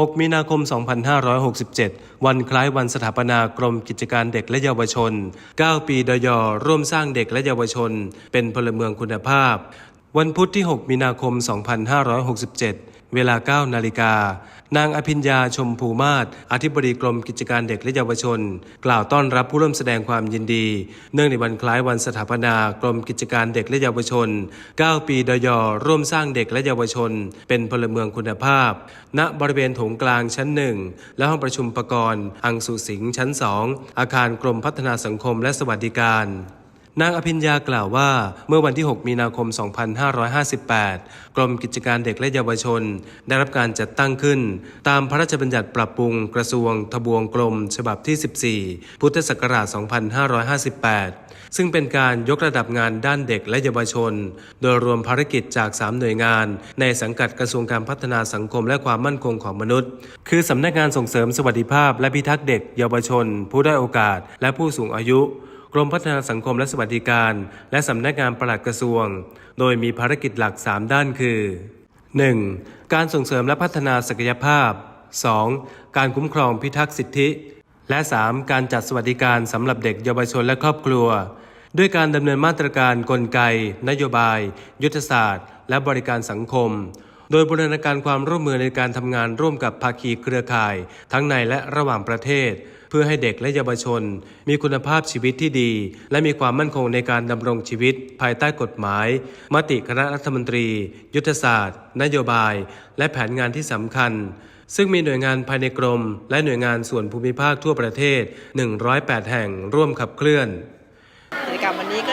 6 มีนาคม 2567 วันคล้ายวันสถาปนากรมกิจการเด็กและเยาวชน 9 ปีดยร่วมสร้างเด็กและเยาวชน เป็นพลเมืองคุณภาพ วันพุธที่ 6 มีนาคม 2567 เวลา 9 นาฬิกา นางอภิญญาชมพูมาศอธิบดีกรมกิจการเด็กและเยาวชน กล่าวต้อนรับผู้ร่วมแสดงความยินดี เนื่องในวันคล้ายวันสถาปนากรมกิจการเด็กและเยาวชน 9 ปีดยร่วมสร้างเด็กและเยาวชน เป็นพลเมืองคุณภาพ ณบริเวณโถงกลางชั้นหนึ่งและห้องประชุมประกรณ์อังสุสิงห์ชั้นสองอาคารกรมพัฒนาสังคมและสวัสดิการ นางอภิญญากล่าวว่าเมื่อวันที่ 6 มีนาคม 2558 กรมกิจการเด็กและเยาวชน ได้รับการจัดตั้งขึ้น ตามพระราชบัญญัติปรับปรุงกระทรวง ทบวงกรม ฉบับที่ 14 พุทธศักราช 2558 ซึ่งเป็นการยกระดับงานด้านเด็กและเยาวชน โดยรวมภารกิจจาก 3 หน่วยงาน ในสังกัดกระทรวงการพัฒนาสังคมและความมั่นคงของมนุษย์ คือสำนักงานส่งเสริมสวัสดิภาพ และพิทักษ์เด็ก เยาวชน ผู้ได้โอกาส และผู้สูงอายุ กรมพัฒนาสังคมและสวัสดิการ และสำนักงานปลัดกระทรวง โดยมีภารกิจหลัก 3 ด้านคือ 1. การส่งเสริมและพัฒนาศักยภาพ 2. การคุ้มครองพิทักษ์สิทธิ และ 3. การจัดสวัสดิการสำหรับเด็กเยาวชนและครอบครัว ด้วยการดำเนินมาตรการกลไก นโยบาย ยุทธศาสตร์ และบริการสังคม โดยบูรณาการความร่วมมือในการทำงานร่วมกับภาคีเครือข่าย ทั้งในและระหว่างประเทศ พื่อให้เด็กและเยาวชน มีคุณภาพชีวิตที่ดี และมีความมั่นคงในการดำรงชีวิต ภายใต้กฎหมาย มติคณะรัฐมนตรี ยุทธศาสตร์ นโยบาย และแผนงานที่สำคัญ ซึ่งมีหน่วยงานภายในกรม และหน่วยงานส่วนภูมิภาคทั่วประเทศ 108 แห่งร่วมขับเคลื่อนกิจกรรมวันนี้ก็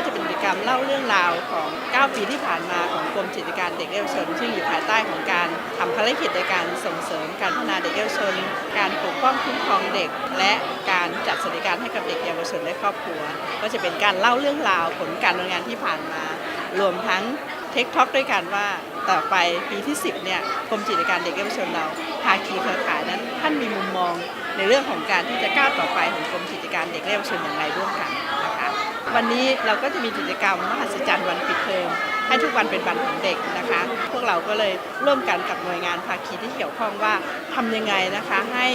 าเรื่องราวของ 9 ปีที่ผ่านมาของกรมกิจการเด็กและเยาวชน ซึ่งอยู่ภายใต้ของการทำภารกิจในการส่งเสริมการพัฒนาเด็กและเยาวชน การปกป้องคุ้มครองเด็ก และการจัดสวัสดิการให้กับเด็กเยาวชนและครอบครัว ก็จะเป็นการเล่าเรื่องราวผลการดำเนินงานที่ผ่านมา รวมทั้งเทคท็อกด้วยกันว่าต่อไปปีที่ 10เนี่ยกรมกิจการเด็กและเยาวชนเราภาคีเครือข่ายนั้นท่านมีมุมมองในเรื่องของการที่จะก้าวต่อไปของกรมกิจการเด็กและเยาวชนอย่างไรร่วมกันนะคะ วันนี้เราก็จะมีกิจกรรมมหัศจรรย์วันปิดเทอมให้ทุกวันเป็นวันของเด็กนะคะ พวกเราก็เลยร่วมกันกับหน่วยงานภาคีที่เกี่ยวข้องว่าทำยังไงนะคะให้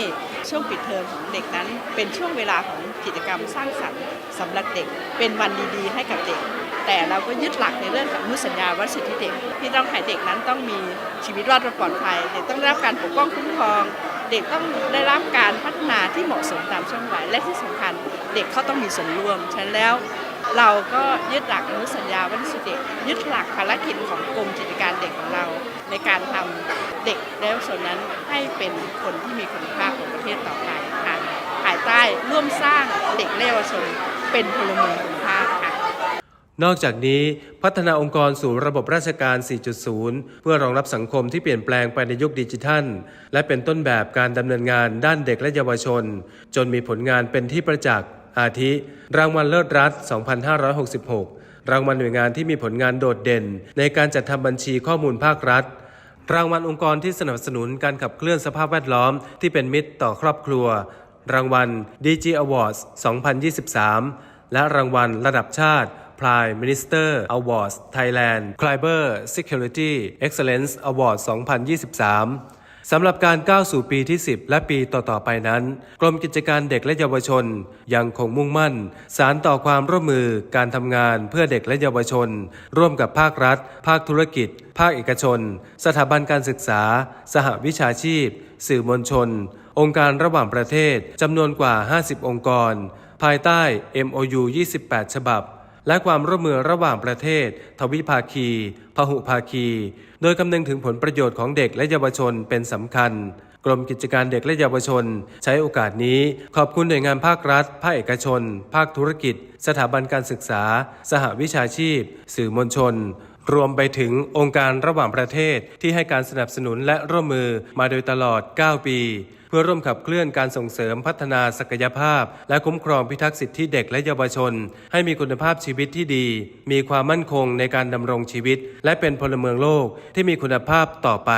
ช่วงปิดเทอมของเด็กนั้น เป็นช่วงเวลาของกิจกรรมสร้างสรรค์สำหรับเด็ก เป็นวันดีๆ ให้กับเด็ก แต่เราก็ยึดหลักในเรื่องของอนุสัญญาว่าสิทธิเด็ก ที่ต้องให้เด็กนั้นต้องมีชีวิตรอดปลอดภัยเด็กต้องได้รับการปกป้องคุ้มครองเด็กต้องได้รับการพัฒนาที่เหมาะสมตามช่วงวัยและที่สำคัญ เด็กเขาต้องมีส่วนร่วมฉะนั้นแล้ว เราก็ยึดหลักอนุสัญญาวันสิทธิเด็ก ยึดหลักภารกิจของกรมกิจการเด็กของเรา ในการทำเด็กและเยาวชนนั้นให้เป็นคนที่มีคุณภาพของประเทศต่อไปค่ะภายใต้ร่วมสร้างเด็กและเยาวชนเป็นพลเมืองคุณภาพค่ะนอกจากนี้พัฒนาองค์กรสู่ระบบราชการ 4.0 เพื่อรองรับสังคมที่เปลี่ยนแปลงไปในยุคดิจิทัล และเป็นต้นแบบการดำเนินงานด้านเด็กและเยาวชน จนมีผลงานเป็นที่ประจักษ์ อาทิ รางวัลเลิศรัฐ 2566 รางวัลหน่วยงานที่มีผลงานโดดเด่น ในการจัดทำบัญชีข้อมูลภาครัฐ รางวัลองค์กรที่สนับสนุนการขับเคลื่อนสภาพแวดล้อมที่เป็นมิตรต่อครอบครัว รางวัล DG Awards 2023 และรางวัลระดับชาติ Prime Minister Awards Thailand Cyber Security Excellence Award 2023 สำหรับการก้าวสู่ปีที่ 10 และปีต่อๆไปนั้น กรมกิจการเด็กและเยาวชน ยังคงมุ่งมั่น สารต่อความร่วมมือการทำงานเพื่อเด็กและเยาวชน ร่วมกับภาครัฐ ภาคธุรกิจ ภาคเอกชน สถาบันการศึกษา สหวิชาชีพ สื่อมวลชน องค์การระหว่างประเทศจำนวนกว่า 50 องค์กร ภายใต้ MOU 28 ฉบับ และความร่วมมือระหว่างประเทศ ทวิภาคี พหุภาคี โดยคำนึงถึงผลประโยชน์ของเด็กและเยาวชนเป็นสำคัญ กรมกิจการเด็กและเยาวชน ใช้โอกาสนี้ขอบคุณหน่วยงานภาครัฐ ภาคเอกชน ภาคธุรกิจ สถาบันการศึกษา สหวิชาชีพ สื่อมวลชน รวมไปถึงองค์การระหว่างประเทศที่ให้การสนับสนุนและร่วมมือมาโดยตลอด 9 ปี เพื่อร่วมขับเคลื่อนการส่งเสริมพัฒนาศักยภาพ และคุ้มครองพิทักษ์สิทธิเด็กและเยาวชน ให้มีคุณภาพชีวิตที่ดี มีความมั่นคงในการดำรงชีวิต และเป็นพลเมืองโลกที่มีคุณภาพต่อไป